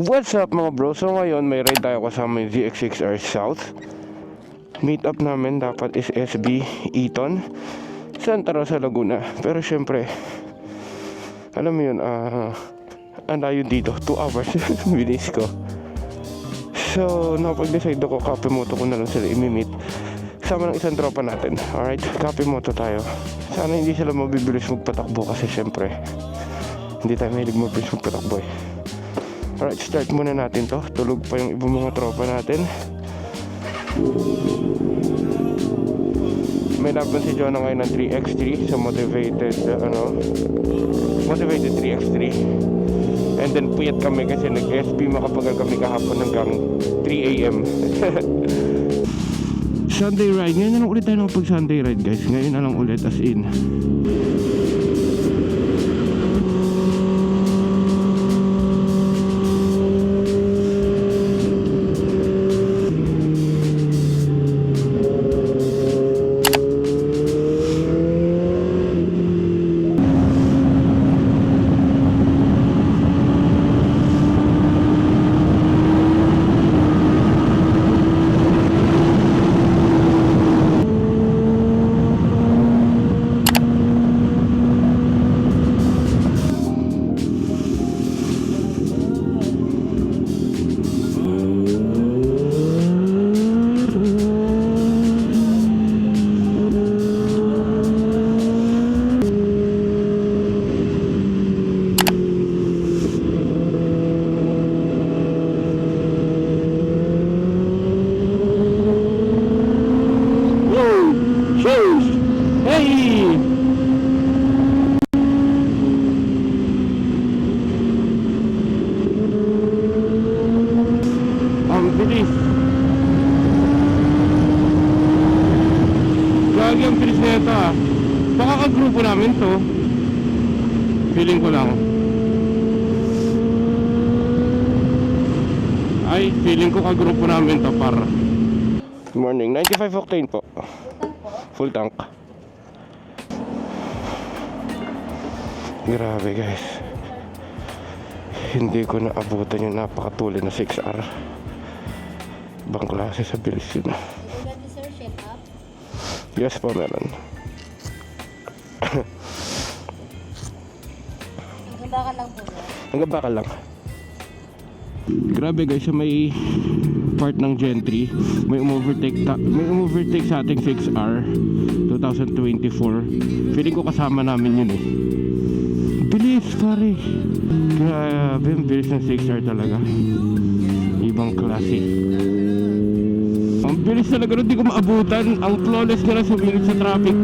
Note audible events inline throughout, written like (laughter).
What's up mga bro? So ngayon may ride tayo kasama yung ZX6R South. Meet up namin dapat is SB Eton. Santa Rosa, Laguna. Pero syempre, alam mo yun, ah, ang layo dito. 2 hours. (laughs) Bilis ko. So, napag-decide ako, copy moto ko na lang sila imi-meet. Sama ng isang tropa natin. Alright, copy moto tayo. Sana hindi sila mabibilis magpatakbo kasi syempre, hindi tayo mahilig mabilis magpatakbo eh. Alright, start muna natin to. Tulog pa yung ibang mga tropa natin. May laban si Jonah ngayon ng 3x3 sa motivated, uh, ano, motivated 3x3. And then puyat kami kasi nag-SB makapagal kami kahapon hanggang 3 a.m. (laughs) Sunday ride. Ngayon na lang ulit tayo nakapag Sunday ride guys. Ngayon na lang ulit as in. Kagrupo namin to. Feeling ko lang. Ay, feeling ko kagrupo namin to para. Good morning. 95 octane po. Full tank. Grabe guys. Hindi ko naabutan yung napakatuli na 6R. Ibang klase sa bilis yun. Yes po, meron. Hanggang lang po sir. Hanggang baka lang. Grabe guys, sa may part ng Gentry, may umovertake ta- may umovertake sa ating 6R 2024. Feeling ko kasama namin yun eh. Bilis pare. Grabe, ang bilis ng 6R talaga. Ibang klase. Ang bilis talaga nun, di ko maabutan. Ang flawless nila sumingit sa traffic.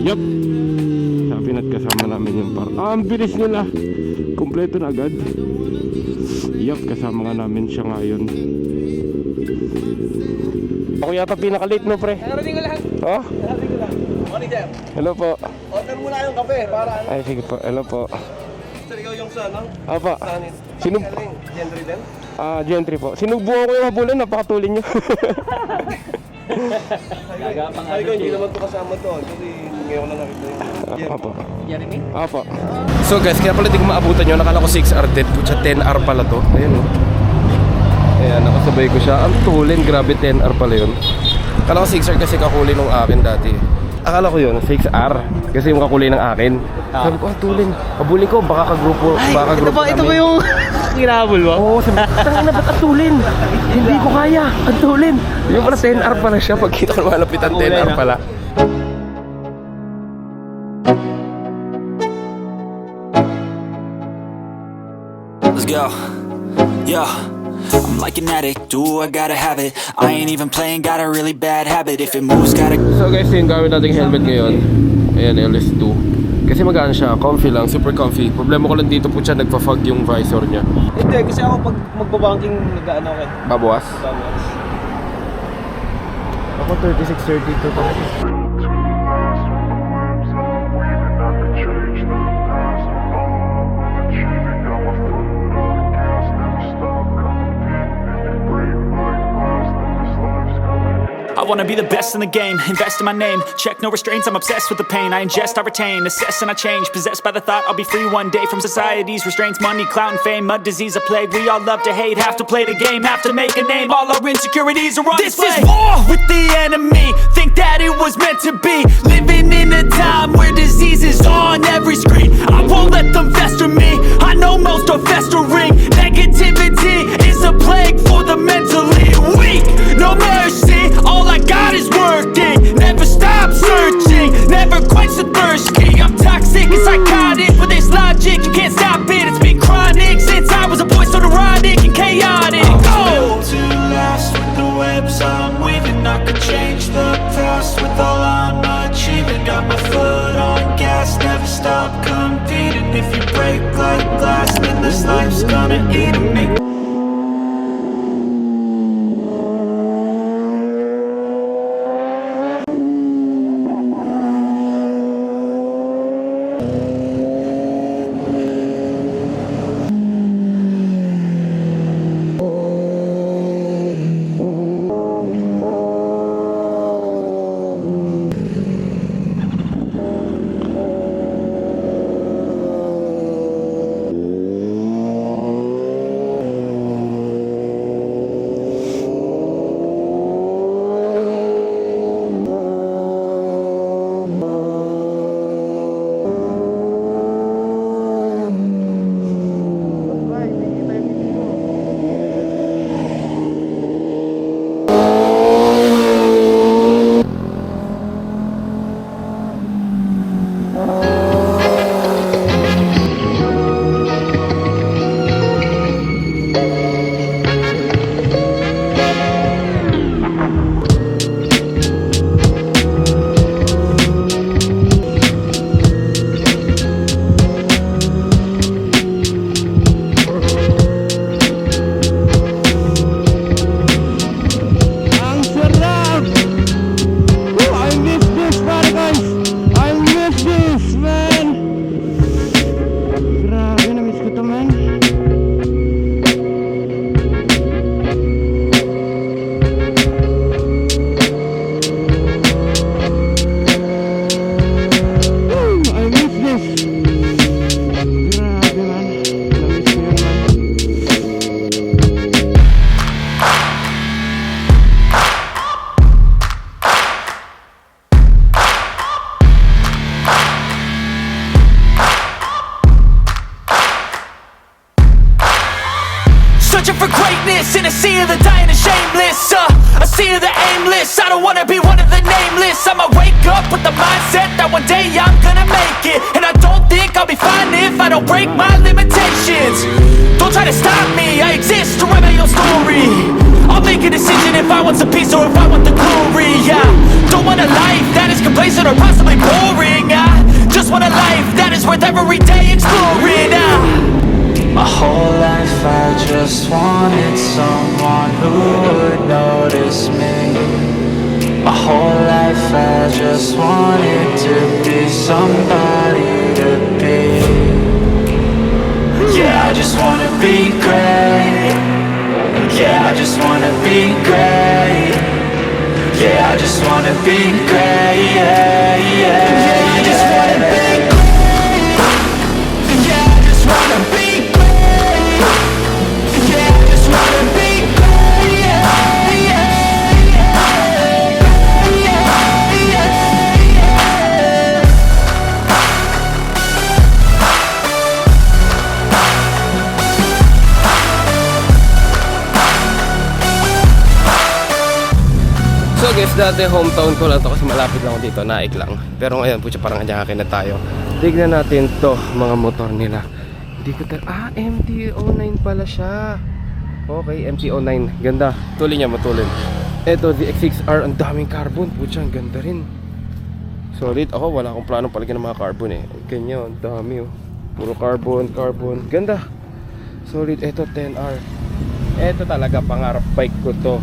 Yup. Sabi na't kasama namin yung par. Ah, ang bilis nila. Kompleto na agad. Yup, kasama nga namin siya ngayon. Ako yata pinaka-late no, pre. Narating ko lang. Oh? Narating ko lang. Morning, sir. Hello po. Order muna kayong kape para ano. Ay, sige po. Hello po. Sir, ikaw yung sa ano? Apa. Sino- Gentry din? Ah, Gentry po. Sinubukan ko yung habulan, napakatulin nyo. (laughs) Sabi ko, hindi naman to kasama to. Kasi ngayon lang nakita yung. Apo. Jeremy? Apo. So guys, kaya pala di ko maabutan yun. Nakala ko 6R dead. Putya 10R pala to. Ayan o. Ayan, nakasabay ko siya. Ang tulin, grabe 10R pala yun. Akala ko 6R kasi kakuli nung akin dati. Akala ko yun, 6R. Kasi yung kakuli ng akin. Sabi ko, ang tulin. Habulin ko, baka kagrupo, baka ito grupo ba, ito ba yung (laughs) kinahabol mo? Oo, sabi ko, tangin na ba't ang tulin? Hindi ko kaya, ang tulin. Yung pala 10R pala siya. Pagkita ko malapitan, 10R pala. Let's go. Yeah. I'm like an addict, do I gotta have it I ain't even playing, got a really bad habit If it moves, gotta So guys, yung gamit nating helmet ngayon, ayan, LS2. Kasi magaan siya, comfy lang, super comfy. Problema ko lang dito po siya, nagpa-fog yung visor niya. Hindi, kasi ako pag magbabanking nag-ano ka. Babawas? Ako 3632 to. I wanna be the best in the game, invest in my name. Check no restraints, I'm obsessed with the pain. I ingest, I retain, assess and I change. Possessed by the thought I'll be free one day from society's restraints. Money, clout, and fame, mud, disease, a plague. We all love to hate, have to play the game, have to make a name. All our insecurities are on This display. is war with the enemy. Think that it was meant to be. Living in a time where disease is on every screen. I won't let them fester me. I I change the past with all I'm achieving. Got my foot on gas, never stop competing. If you break like glass, then this life's gonna eat 'em. Make wanna be one of the nameless. I'ma wake up with the mindset that one day I'm gonna make it. And I don't think I'll be fine if I don't break my limitations. Don't try to stop me, I exist to write my own story. I'll make a decision if I want some peace or if I want the glory. Yeah, don't want a life that is complacent or possibly boring. I just want a life that is worth every day exploring. Ah. My whole life I just wanted someone who would notice me. My whole life I just wanted to be somebody to be. Yeah, I just wanna be great. Yeah, I just wanna be great. Yeah, I just wanna be great. Yeah, yeah, dati hometown ko lang to kasi malapit lang ako dito, naik lang. Pero ngayon, putya parang kanya na tayo. Tignan natin to, mga motor nila. Hindi ko tal... Ah, MT-09 pala siya. Okay, MT-09. Ganda. Tuloy niya, matulin. Ito, the X6R. Ang daming carbon. Putya, ang ganda rin. Solid. Ako, wala akong plano palagyan ng mga carbon eh. Ganyan, ang dami oh. Puro carbon, carbon. Ganda. Solid. Ito, 10R. Ito talaga, pangarap bike ko to.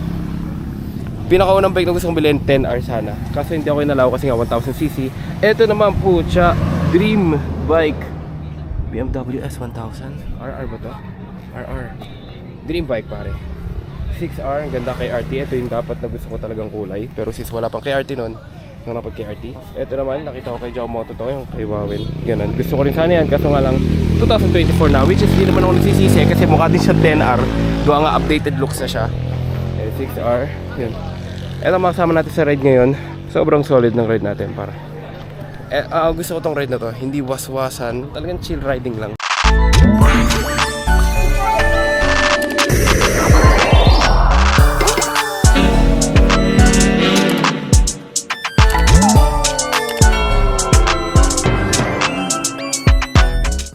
Pinakaunang bike na gusto kong bilhin, 10R sana. Kaso hindi ako inalaw kasi nga 1000cc. Ito naman po, siya, dream bike. BMW S1000? RR ba to? RR. Dream bike pare. 6R, ang ganda kay RT. Ito yung dapat na gusto ko talagang kulay. Pero sis wala pang kay RT nun, nang napag kay RT. Ito naman, nakita ko kay Jomoto to, yung kay Wawin. Ganun. Gusto ko rin sana yan, kaso nga lang 2024 na, which is hindi naman ako nagsisisi kasi mukha din siya 10R. Doon nga updated looks na siya. Eh, 6R, yun. Ito makasama natin sa ride ngayon. Sobrang solid ng ride natin para. Eh, ah, gusto ko tong ride na to, hindi waswasan, talagang chill riding lang.